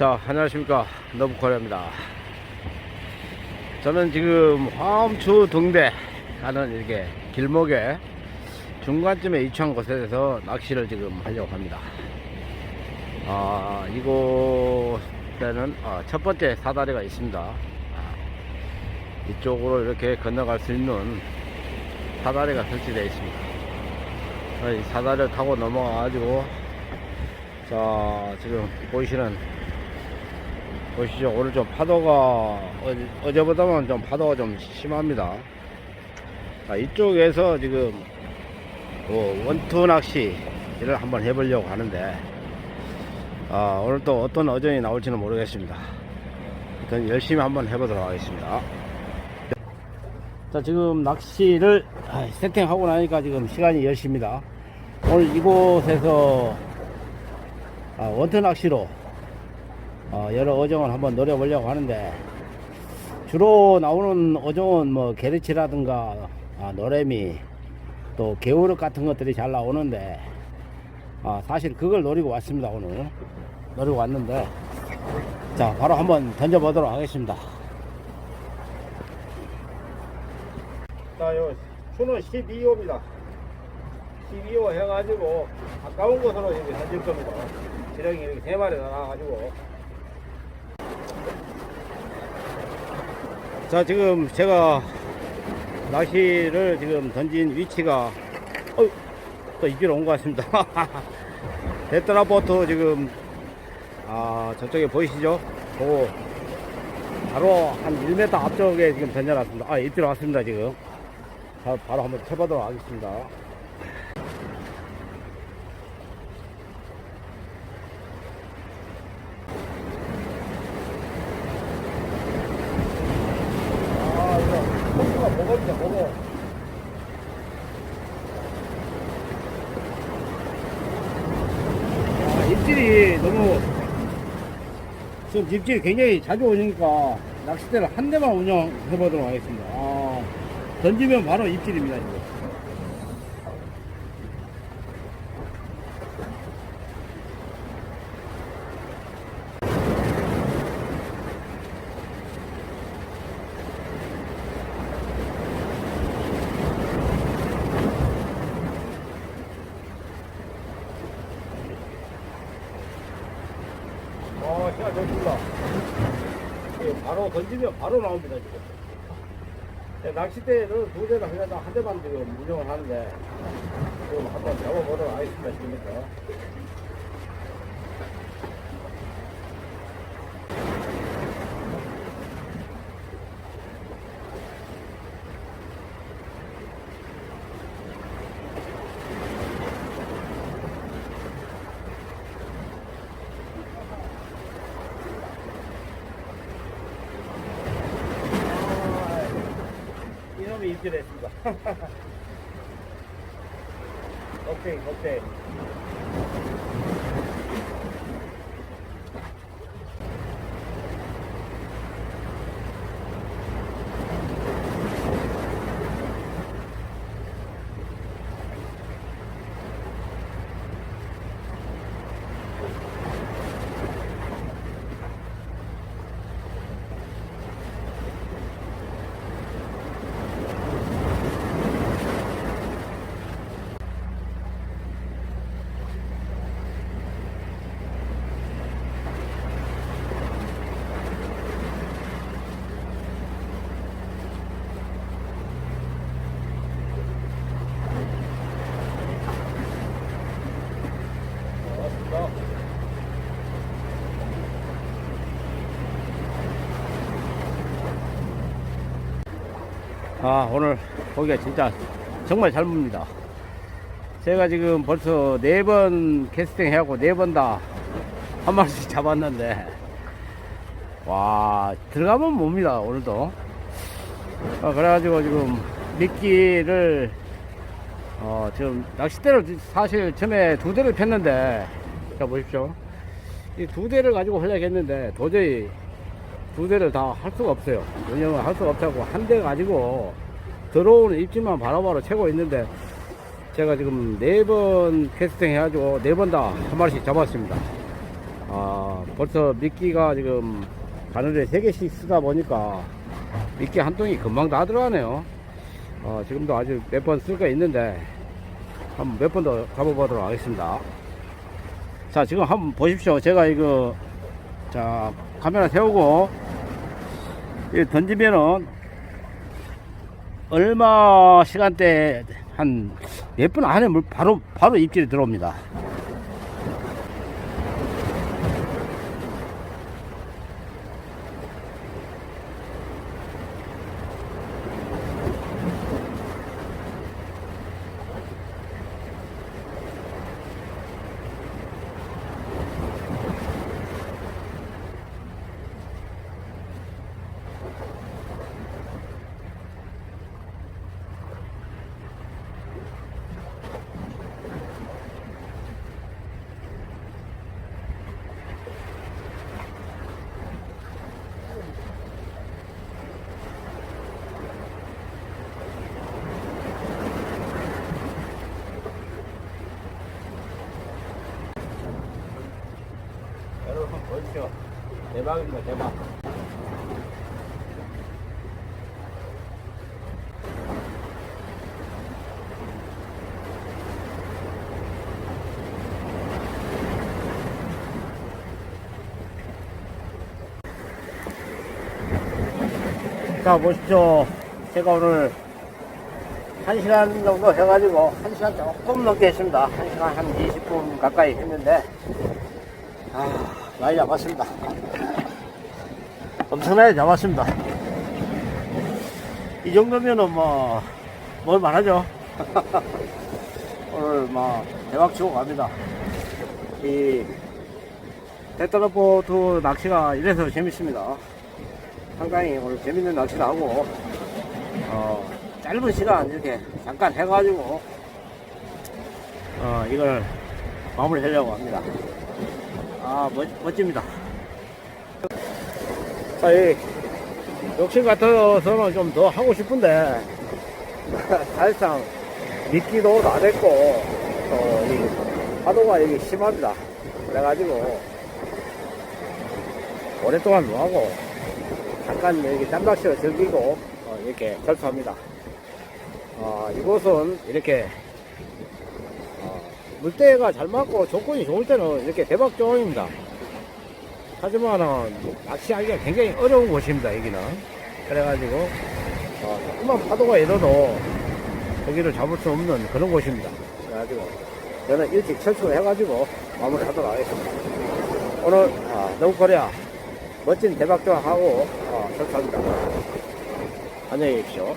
자, 안녕하십니까. 너브코리아입니다. 저는 지금 화엄추 등대 하는 이렇게 길목에 중간쯤에 위치한 곳에서 낚시를 지금 하려고 합니다. 아, 이곳에는 아, 첫 번째 사다리가 있습니다. 아, 이쪽으로 이렇게 건너갈 수 있는 사다리가 설치되어 있습니다. 아, 이 사다리를 타고 넘어가 가지고 자 지금 보이시는 보시죠. 오늘 좀 파도가 어제, 어제 보다는 좀 파도가 좀 심합니다. 자 이쪽에서 지금 그 원투 낚시를 한번 해보려고 하는데 아 오늘 또 어떤 어전이 나올지는 모르겠습니다. 일단 열심히 한번 해보도록 하겠습니다. 자 지금 낚시를 아, 세팅하고 나니까 지금 시간이 10시입니다. 오늘 이곳에서 아, 원투 낚시로 어, 여러 어종을 한번 노려보려고 하는데 주로 나오는 어종은 뭐 게르치라든가 아, 노래미 또 개우럭 같은 것들이 잘 나오는데 아, 사실 그걸 노리고 왔습니다 오늘. 노리고 왔는데. 자 바로 한번 던져보도록 하겠습니다. 자요. 수는 12호입니다. 12호 해가지고 가까운 곳으로 이렇게 던질 겁니다. 지렁이 이렇게 세 마리 나와가지고 자 지금 제가 낚시를 지금 던진 위치가 어, 또 이쪽으로 온것 같습니다. 데트라보트 지금 아 저쪽에 보이시죠? 그거 바로 한 1m 앞쪽에 지금 던져놨습니다. 아 이쪽으로 왔습니다 지금. 자, 바로 한번 쳐보도록 하겠습니다 아, 이거 포크가 먹었죠, 먹어. 아, 입질이 너무 지금 입질이 굉장히 자주 오니까 낚싯대를 한 대만 운영해 보도록 하겠습니다. 아, 던지면 바로 입질입니다, 이거. 아, 시간 좋습니다. 예, 바로 던지면 바로 나옵니다, 지금. 예, 낚싯대를 두 대를 하려다 한 대만 지금 운영을 하는데, 지금 한번 잡아보도록 하겠습니다, 지금부터. 입질했습니다. 오케이, 오케이. 아 오늘 고기가 진짜 정말 잘 뭅니다. 제가 지금 벌써 네 번 캐스팅 해갖고 네 번 다 한 마리씩 잡았는데 와 들어가면 뭡니다 오늘도. 어, 그래가지고 지금 미끼를 어, 지금 낚싯대를 사실 처음에 두 대를 폈는데 자 보십시오. 이 두 대를 가지고 하려고 했는데 도저히 두 대를 다 할 수가 없어요 왜냐면 할 수가 없다고 한 대 가지고 들어오는 입질만 바로바로 채고 있는데 제가 지금 네 번 캐스팅 해가지고 네 번 다 한 마리씩 잡았습니다 아 아, 벌써 미끼가 지금 바늘에 3개씩 쓰다 보니까 미끼 한 통이 금방 다 들어가네요. 어, 지금도 아직 몇 번 쓸 거 있는데 한번 몇번더 가보도록 하겠습니다. 자, 지금 한번 보십시오. 제가 이거 자 카메라 세우고 이 던지면은 얼마 시간대 한 몇 분 안에 물 바로 바로 입질이 들어옵니다. 대박입니다, 대박. 자, 보십시오. 제가 오늘 1시간 정도 해가지고 1시간 조금 넘게 했습니다. 1시간 한 20분 가까이 했는데 아, 많이 잡았습니다. 엄청나게 잡았습니다. 이 정도면은 뭐, 뭘 말하죠? 오늘 뭐, 대박 치고 갑니다. 이, 데터로보트 낚시가 이래서 재밌습니다. 상당히 오늘 재밌는 낚시를 하고, 어, 짧은 시간 이렇게 잠깐 해가지고, 어, 이걸 마무리 하려고 합니다. 아, 멋, 멋집니다. 자, 이, 욕심 같아서는 좀 더 하고 싶은데, 사실상 미끼도 다 됐고, 어, 이 파도가 이게 심합니다. 그래가지고, 오랫동안 노하고, 잠깐 이렇게 짬낚시를 즐기고, 어, 이렇게 절수합니다. 어, 이곳은 이렇게, 어, 물때가 잘 맞고 조건이 좋을 때는 이렇게 대박 조항입니다. 하지만은 낚시하기가 굉장히 어려운 곳입니다, 여기는. 그래가지고, 어, 조금만 파도가 일어도 고기를 잡을 수 없는 그런 곳입니다. 그래가지고, 저는 일찍 철수해가지고 마무리 하도록 하겠습니다. 오늘, 아, 너구코리아 멋진 대박 조항하고, 어, 철수합니다. 안녕히 계십시오.